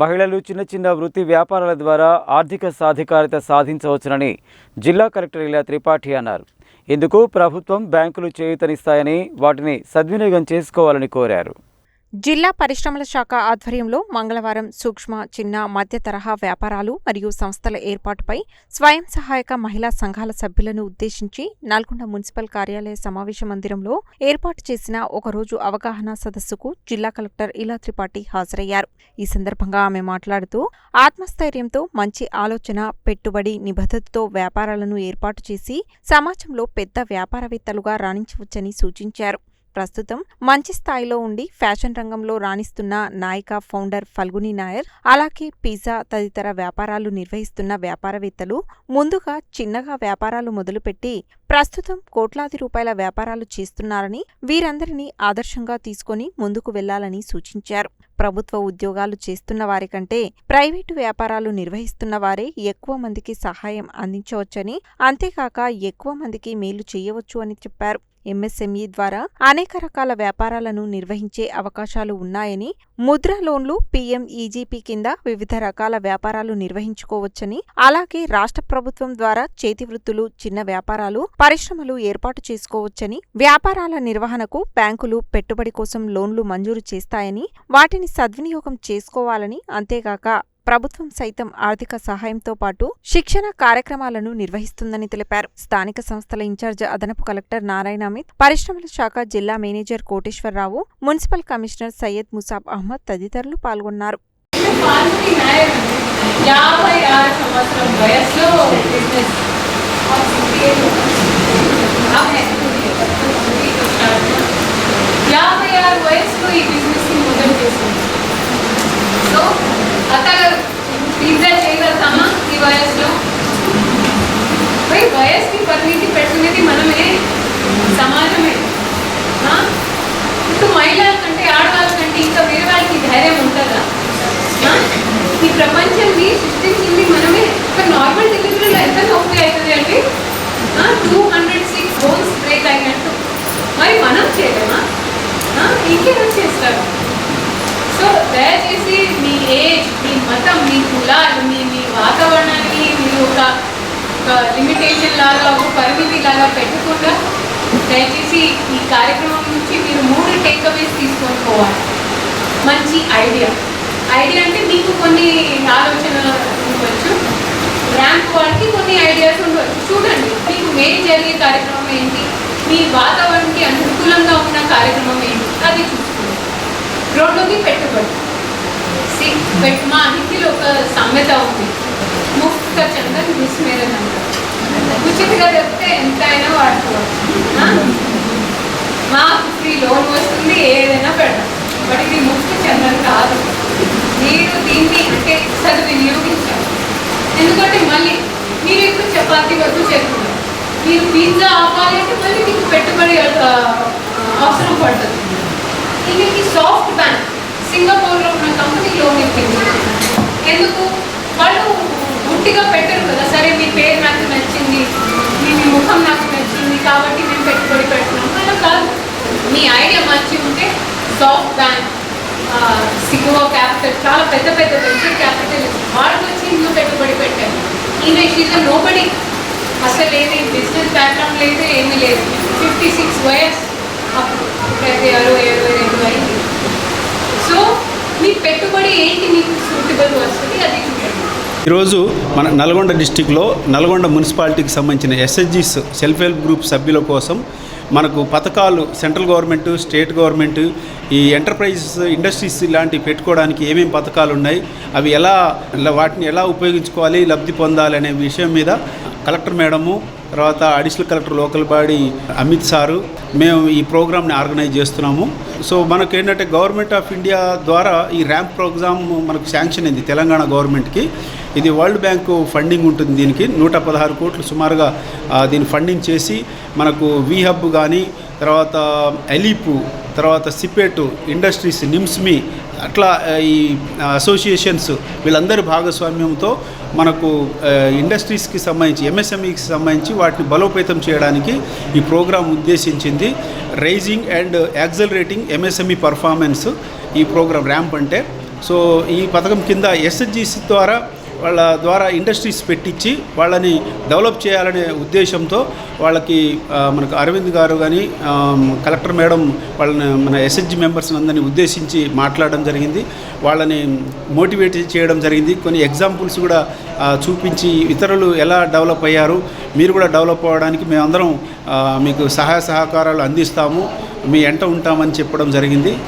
మహిళలు చిన్న చిన్న వృత్తి వ్యాపారాల ద్వారా ఆర్థిక సాధికారత సాధించవచ్చునని జిల్లా కలెక్టర్ ఇలా త్రిపాఠి అన్నారు. ఇందుకు ప్రభుత్వం బ్యాంకులు చేయూతనిస్తాయని వాటిని సద్వినియోగం చేసుకోవాలని కోరారు. జిల్లా పరిశ్రమల శాఖ ఆధ్వర్యంలో మంగళవారం సూక్ష్మ చిన్న మధ్య తరహా వ్యాపారాలు మరియు సంస్థల ఏర్పాటుపై స్వయం సహాయక మహిళా సంఘాల సభ్యులను ఉద్దేశించి నల్గొండ మున్సిపల్ కార్యాలయ సమావేశ మందిరంలో ఏర్పాటు చేసిన ఒకరోజు అవగాహన సదస్సుకు జిల్లా కలెక్టర్ ఇలా త్రిపాఠి హాజరయ్యారు. ఈ సందర్భంగా ఆమె మాట్లాడుతూ ఆత్మస్థైర్యంతో మంచి ఆలోచన పెట్టుబడి నిబద్ధతతో వ్యాపారాలను ఏర్పాటు చేసి సమాజంలో పెద్ద వ్యాపారవేత్తలుగా రాణించవచ్చని సూచించారు. ప్రస్తుతం మంచి స్థాయిలో ఉండి ఫ్యాషన్ రంగంలో రాణిస్తున్న నాయిక ఫౌండర్ ఫల్గుని నాయర్ అలాగే పిజ్జా తదితర వ్యాపారాలు నిర్వహిస్తున్న వ్యాపారవేత్తలు ముందుగా చిన్నగా వ్యాపారాలు మొదలుపెట్టి ప్రస్తుతం కోట్లాది రూపాయల వ్యాపారాలు చేస్తున్నారని వీరందరినీ ఆదర్శంగా తీసుకొని ముందుకు వెళ్ళాలని సూచించారు. ప్రభుత్వ ఉద్యోగాలు చేస్తున్న వారి కంటే ప్రైవేటు వ్యాపారాలు నిర్వహిస్తున్న వారే ఎక్కువ మందికి సహాయం అందించవచ్చని అంతేకాక ఎక్కువ మందికి మేలు చేయవచ్చు అని చెప్పారు. ఎంఎస్ఎంఈ ద్వారా అనేక రకాల వ్యాపారాలను నిర్వహించే అవకాశాలు ఉన్నాయని ముద్ర లోన్లు పీఎంఈజీపీ కింద వివిధ రకాల వ్యాపారాలు నిర్వహించుకోవచ్చని అలాగే రాష్ట్ర ప్రభుత్వం ద్వారా చేతి వృత్తులు చిన్న వ్యాపారాలు పరిశ్రమలు ఏర్పాటు చేసుకోవచ్చని వ్యాపారాల నిర్వహణకు బ్యాంకులు పెట్టుబడి కోసం లోన్లు మంజూరు చేస్తాయని వాటిని సద్వినియోగం చేసుకోవాలని అంతేగాక ప్రభుత్వం సైతం ఆర్థిక సహాయంతో పాటు శిక్షణ కార్యక్రమాలను నిర్వహిస్తుందని తెలిపారు. స్థానిక సంస్థల ఇన్ఛార్జ్ అదనపు కలెక్టర్ నారాయణ అమిత్ పరిశ్రమల శాఖ జిల్లా manager Koteswararao municipal commissioner Syed Musab Ahmed తదితరులు పాల్గొన్నారు. యాభై ఆరు సంవత్సరం వయసులో బిజినెస్ యాభై ఆరు వయసులో ఈ బిజినెస్ని మొదలు చేసింది సో అత్తగారు పిజ్జా చేయగలుగుతామా ఈ వయసులో మరి వయసుకి పరిమితి పెట్టుకునేది మనమే సమాజమే ఆ? ఇప్పుడు మహిళల కంటే ఆడవాళ్ళ కంటే ఇంకా వేరే వాళ్ళకి ధైర్యం ఉంటుందా ఆ? ఈ ప్రపంచాన్ని సృష్టించింది మనమే ఒక నార్మల్ డెలివరీలో ఎంత నొప్పి అవుతుంది అంటే two hundred six bones break అయినట్టు మరి మనం చేయలేమా ఆ? వచ్చేస్తారు సో దయచేసి మీ ఏజ్ మీ మతం మీ కులాలు మీ మీ వాతావరణాన్ని మీరు ఒక లిమిటేషన్ లాగా ఒక పరిమితి లాగా పెట్టకుండా దయచేసి ఈ కార్యక్రమం నుంచి మీరు మూడు టేక్అవేస్ తీసుకొని పోవాలి. మంచి ఐడియా. ఐడియా అంటే మీకు కొన్ని ఆలోచనలు ఉండవచ్చు ర్యాంక్ వాళ్ళకి కొన్ని ఐడియాస్ ఉండవచ్చు చూడండి మీకు మెయిన్ జరిగే కార్యక్రమం ఏంటి? మీ వాతావరణానికి అనుకూలంగా ఉన్న కార్యక్రమం ఏంటి? అది చూసుకున్నాం. రెండోది పెట్టుబడి సి మా హిందీలో ఒక సామెత ఉంది. ముఫ్త చందన్ విస్మేరన్ అంటారు ఉచితగా చెప్తే ఎంతైనా వాడుకోవచ్చు మాకు ఫ్రీ లోన్ వస్తుంది ఏదైనా పెడతాం బట్ ఇది ముఫ్త చందన్ కాదు. మీరు దీన్ని అంటే సద్వినియోగించాలి ఎందుకంటే మళ్ళీ మీరు ఇప్పుడు చపాతీ వరకు చేరుకున్నారు మీరు పిజ్జా ఆపాలంటే అంటే మళ్ళీ మీకు పెట్టుబడి అవసరం పడుతుంది. ఇది సాఫ్ట్ బ్యాంక్ సింగపూర్లో ఉన్న కంపెనీ లోన్ ఇప్పింది ఎందుకు? వాళ్ళు గుట్టిగా పెట్టరు కదా. సరే మీ పేరు నాకు నచ్చింది మీ ముఖం నాకు నచ్చింది కాబట్టి మేము పెట్టుబడి పెడుతున్నాం అలా కాదు. మీ ఐడియా మంచి ఉంటే సాఫ్ట్ బ్యాంక్ సిగో క్యాపిటల్ చాలా పెద్ద పెద్ద వెంచర్ క్యాపిటల్ వాళ్ళు వచ్చి ఇందులో పెట్టుబడి పెట్టారు. ఈమె షీజ్ నోబడి అసలు ఏది? బిజినెస్ బ్యాక్గ్రౌండ్ లేదు ఏమీ లేదు. ఫిఫ్టీ సిక్స్ వయస్ అప్పుడు ఇప్పుడైతే అరవై అరవై రెండు అయింది సో మీ పెట్టుబడి ఏంటి మీకు సూటబుల్ వస్తుంది అది ఈరోజు మన నల్గొండ డిస్టిక్లో నల్గొండ మున్సిపాలిటీకి సంబంధించిన ఎస్ఎస్జీస్ సెల్ఫ్ హెల్ప్ గ్రూప్ సభ్యుల కోసం మనకు పథకాలు సెంట్రల్ గవర్నమెంట్ స్టేట్ గవర్నమెంట్ ఈ ఎంటర్ప్రైజెస్ ఇండస్ట్రీస్ ఇలాంటివి పెట్టుకోవడానికి ఏమేమి పథకాలు ఉన్నాయి అవి ఎలా వాటిని ఎలా ఉపయోగించుకోవాలి లబ్ధి పొందాలి అనే విషయం మీద కలెక్టర్ మేడము తర్వాత additional collector local body Amit sir మేము ఈ ప్రోగ్రామ్ని ఆర్గనైజ్ చేస్తున్నాము. సో మనకు ఏంటంటే గవర్నమెంట్ ఆఫ్ ఇండియా ద్వారా ఈ ర్యాంప్ ప్రోగ్రామ్ మనకు శాంక్షన్ అయింది తెలంగాణ గవర్నమెంట్కి. ఇది వరల్డ్ బ్యాంకు ఫండింగ్ ఉంటుంది దీనికి. నూట పదహారు కోట్లు సుమారుగా దీన్ని ఫండింగ్ చేసి మనకు వి హబ్ కానీ తర్వాత ఎలీపు తర్వాత సిపేటు ఇండస్ట్రీస్ నిమ్స్మి అట్లా ఈ అసోసియేషన్స్ వీళ్ళందరి భాగస్వామ్యంతో మనకు ఇండస్ట్రీస్కి సంబంధించి ఎంఎస్ఎంఈకి సంబంధించి వాటిని బలోపేతం చేయడానికి ఈ programme ఉద్దేశించింది. Raising and accelerating MSME performance ఈ ప్రోగ్రాం ర్యాంప్ అంటే. సో ఈ పథకం కింద ఎస్ఎస్జిసి ద్వారా వాళ్ళ ద్వారా ఇండస్ట్రీస్ పెట్టించి వాళ్ళని డెవలప్ చేయాలనే ఉద్దేశంతో వాళ్ళకి మనకు అరవింద్ గారు కానీ కలెక్టర్ మేడం వాళ్ళని మన ఎస్హెచ్జి మెంబర్స్ అందరినీ ఉద్దేశించి మాట్లాడడం జరిగింది. వాళ్ళని మోటివేట్ చేయడం జరిగింది. కొన్ని ఎగ్జాంపుల్స్ కూడా చూపించి ఇతరులు ఎలా డెవలప్ అయ్యారు మీరు కూడా డెవలప్ అవ్వడానికి మేమందరం మీకు సహాయ సహకారాలు అందిస్తాము మీ ఎంట ఉంటామని చెప్పడం జరిగింది.